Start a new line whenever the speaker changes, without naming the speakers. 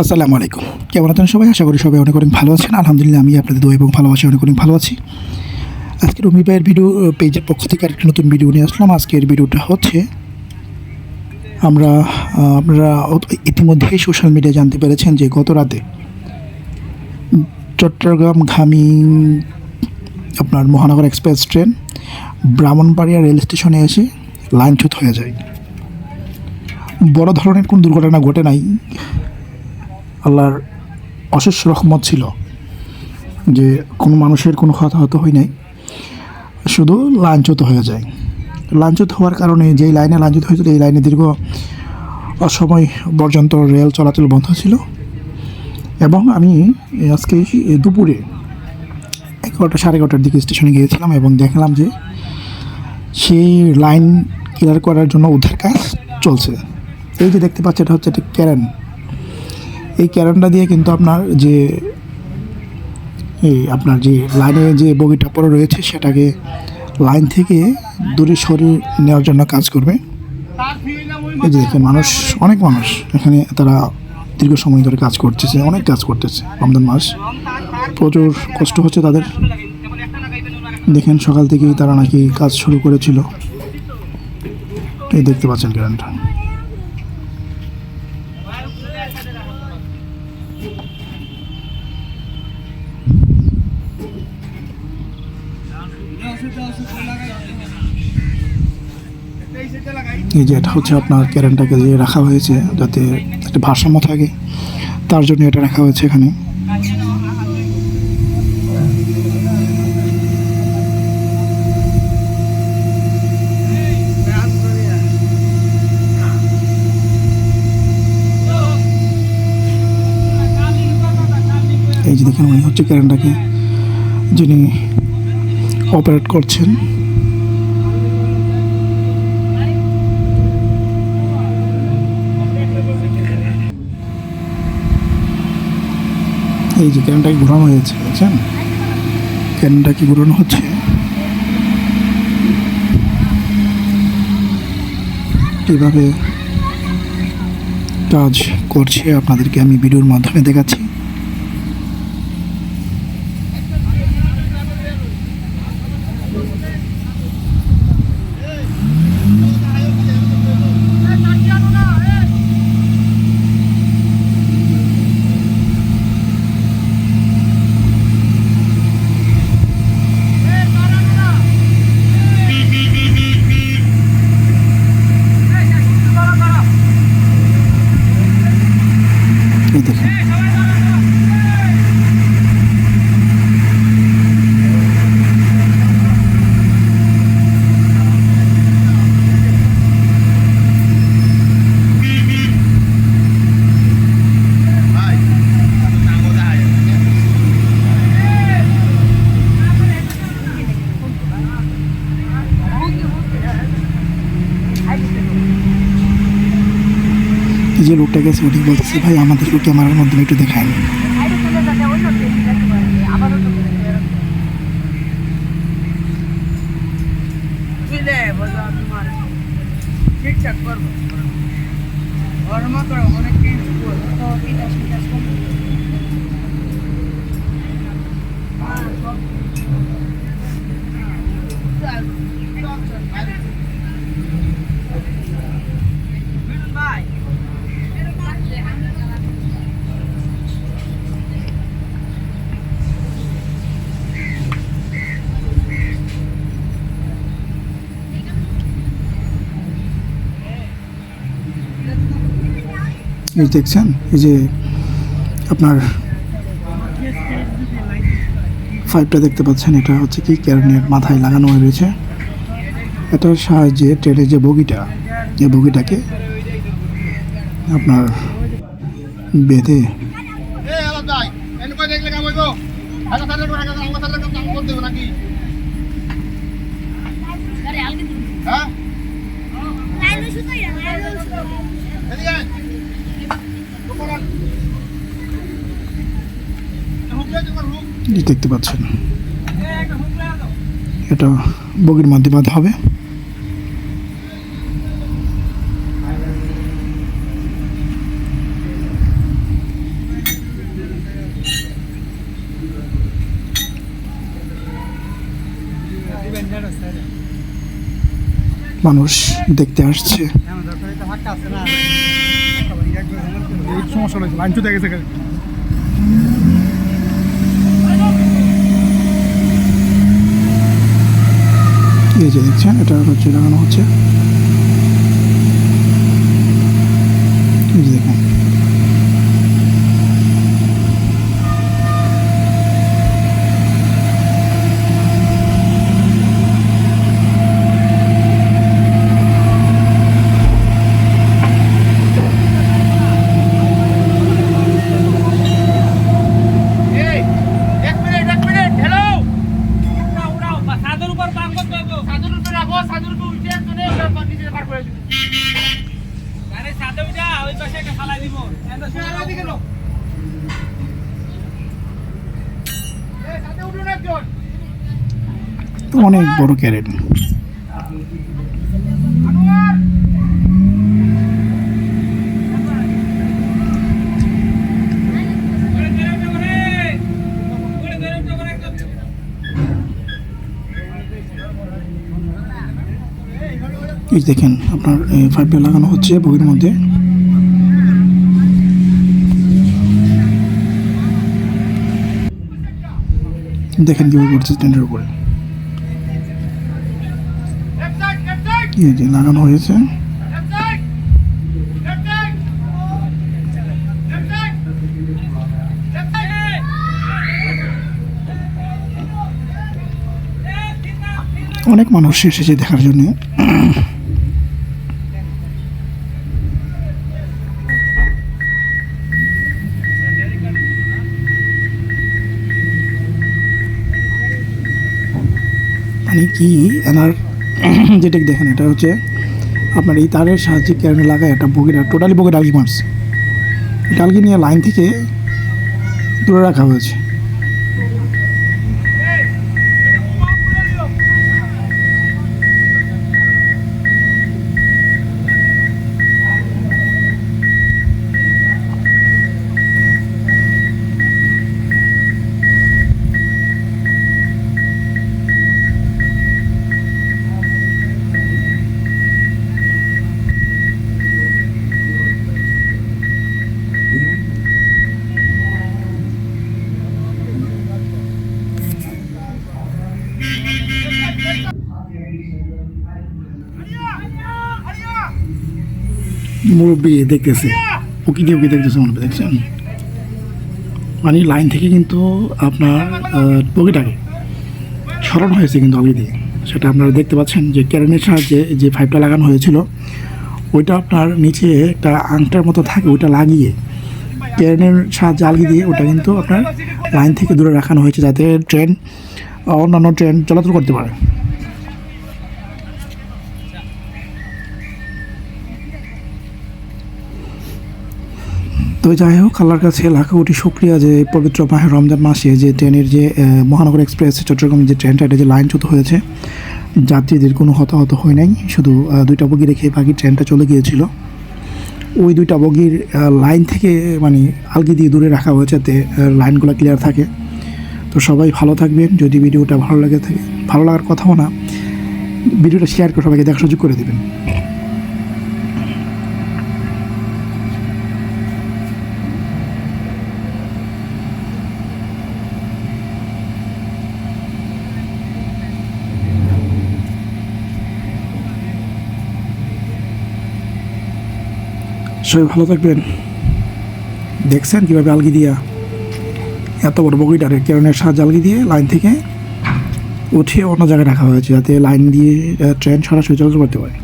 আসসালামু আলাইকুম। কেমন আছেন সবাই? আশা করি সবাই অনেক অনেক ভালো আছেন। আলহামদুলিল্লাহ, আমি আপনাদের দোয়া এবং ভালোবাসি অনেক অনেক ভালো আছি। আজকে রমি ভাইয়ের ভিডিও পেজের পক্ষ থেকে আরেকটি নতুন ভিডিও নিয়ে আসলাম। আজকের ভিডিওটা হচ্ছে, আমরা আপনারা ইতিমধ্যেই সোশ্যাল মিডিয়ায় জানতে পেরেছেন যে গত রাতে চট্টগ্রাম ঘামি আপনার মহানগর এক্সপ্রেস ট্রেন ব্রাহ্মণবাড়িয়া রেল স্টেশনে এসে লাইনচ্যুত হয়ে যায়। বড় ধরনের কোনো দুর্ঘটনা ঘটে নাই। আল্লাহর অশেষ রহমত ছিল যে কোনো মানুষের কোনো হতাহত হয় নাই। শুধু লাঞ্ছিত হয়ে যায়। লাঞ্ছিত হওয়ার কারণে যেই লাইনে লাঞ্ছিত হয়েছিল, এই লাইনে দীর্ঘ অসময় পর্যন্ত রেল চলাচল বন্ধ ছিল। এবং আমি আজকে দুপুরে এগারোটা, সাড়ে এগারোটার দিকে স্টেশনে গিয়েছিলাম এবং দেখলাম যে সেই লাইন ক্লিয়ার করার জন্য উদ্ধার কাজ চলছে। এই যে দেখতে পাচ্ছি এটা হচ্ছে একটা ক্যারেন। এই ক্যারেনটা দিয়ে কিন্তু আপনার যে, এই আপনার যে লাইনে যে বগিটা পরে রয়েছে, সেটাকে লাইন থেকে দূরে সরিয়ে নেওয়ার জন্য কাজ করবে। এই যে দেখেন, মানুষ, অনেক মানুষ এখানে তারা দীর্ঘ সময় ধরে কাজ করতেছে, অনেক কাজ করতেছে রমজান মাস। প্রচুর কষ্ট হচ্ছে তাদের। দেখেন, সকাল থেকেই তারা নাকি কাজ শুরু করেছিল। এই দেখতে পাচ্ছেন ক্যারেনটা। এই যে এটা হচ্ছে আপনার ক্যারেনটাকে যে রাখা হয়েছে যাতে একটা ভারসাম্য থাকে, তার জন্য এটা রাখা হয়েছে এখানে। দেখেন উনি হচ্ছে ক্যারেনটাকে যিনি অপারেট করছেন। এই যে ক্যানটাকে ঘোরানো হয়েছে, বুঝছেন? ক্যানটাকে ঘোরানো হচ্ছে। কীভাবে কাজ করছে আপনাদেরকে আমি ভিডিওর মাধ্যমে দেখাচ্ছি। গেছে উনি বলতেছে, ভাই আমাদেরকে ক্যামেরার মাধ্যমে একটু দেখায়
ঠিকঠাক করব করো অনেক কিছু ভাই
এই দেখছেন এই যে আপনার পাইপটা দেখতে পাচ্ছেন এটা হচ্ছে কি ক্যারনের মাথায় লাগানো হয়ে রয়েছে। এটার সাহায্যে ট্রেনের যে বগিটা এই বগিটাকে আপনার বেঁধে দেখতে পাচ্ছেন। এটা বগির মাধ্যমে হবে। মানুষ দেখতে আসছে।
সমস্যা
যে দেখছেন এটা হচ্ছে লাগানো হচ্ছে এই যে দেখুন
এই এক মিনিট এক মিনিট হ্যালো
উড়াও উড়াও বা ছাদের উপর বাম করতে হবে
সাদুর উপরে রাখো সাদুর উপরে উঠে একজনে নিচে পার করে দিবে
আরে ছাদে উঠা ওই পাশে একটা ফালাই দিব এত সময়
এদিকে লো এই সাথে উঠুন একজন
অনেক বড় ক্যারেট
আনোয়ার
ওরে গরম করে ওরে গরম করে একদম
এই দেখেন আপনার ফাইভটা লাগানো হচ্ছে বগির মধ্যে। দেখেন কীভাবে করছে স্ট্যান্ডের উপরে। লাগানো হয়েছে। অনেক মানুষ এসেছে দেখার জন্য। মানে কি? এনার যেটা দেখেন, এটা হচ্ছে আপনার এই তারের সাহায্যে ক্যারেন্ট লাগায় একটা বগিটা টোটালি বগি ডালগি মারছে ডালগি নিয়ে লাইন থেকে দূরে রাখা হয়েছে। মুরব্বী দেখতেছে উকি দিয়ে উকি দেখতেছে মুরব্বী, দেখছেন? মানে লাইন থেকে কিন্তু আপনার বগিটাকে স্মরণ হয়েছে কিন্তু অলরেডি সেটা আপনারা দেখতে পাচ্ছেন যে ক্যারেনের সাহায্যে যে পাইপটা লাগানো হয়েছিল, ওইটা আপনার নিচে একটা আংটার মতো থাকে, ওইটা লাগিয়ে ক্যারেনের সাহায্যে আলগি দিয়ে ওটা কিন্তু আপনার লাইন থেকে দূরে রাখানো হয়েছে যাতে ট্রেন অন্যান্য ট্রেন চলাচল করতে পারে। তো যাই হোক, আল্লাহর কাছে লাখো কোটি শুক্রিয়া যে পবিত্র মাহে রমজান মাসে যে ট্রেনের যে মহানগর এক্সপ্রেস, চট্টগ্রাম যে ট্রেনটা, এটা যে লাইন লাইনচ্যুত হয়েছে, যাত্রীদের কোনো হতাহত হয় নাই। শুধু দুইটা বগি রেখে বাকি ট্রেনটা চলে গিয়েছিল। ওই দুইটা বগির লাইন থেকে মানে আলগি দিয়ে দূরে রাখা হয়েছে যাতে লাইনগুলো ক্লিয়ার থাকে। তো সবাই ভালো থাকবেন। যদি ভিডিওটা ভালো লাগে থাকে, ভালো লাগার কথাও না, ভিডিওটা শেয়ার করে সবাইকে দেখা সুযোগ করে দেবেন। সবাই ভালো থাকবেন। দেখছেন কীভাবে আলগি দিয়া এত বড় বগিটারে কেরনের সাহায্যে আলগি দিয়ে লাইন থেকে উঠিয়ে অন্য জায়গায় রাখা হয়েছে, যাতে লাইন দিয়ে ট্রেন সরাসরি চলাচল করতে পারে।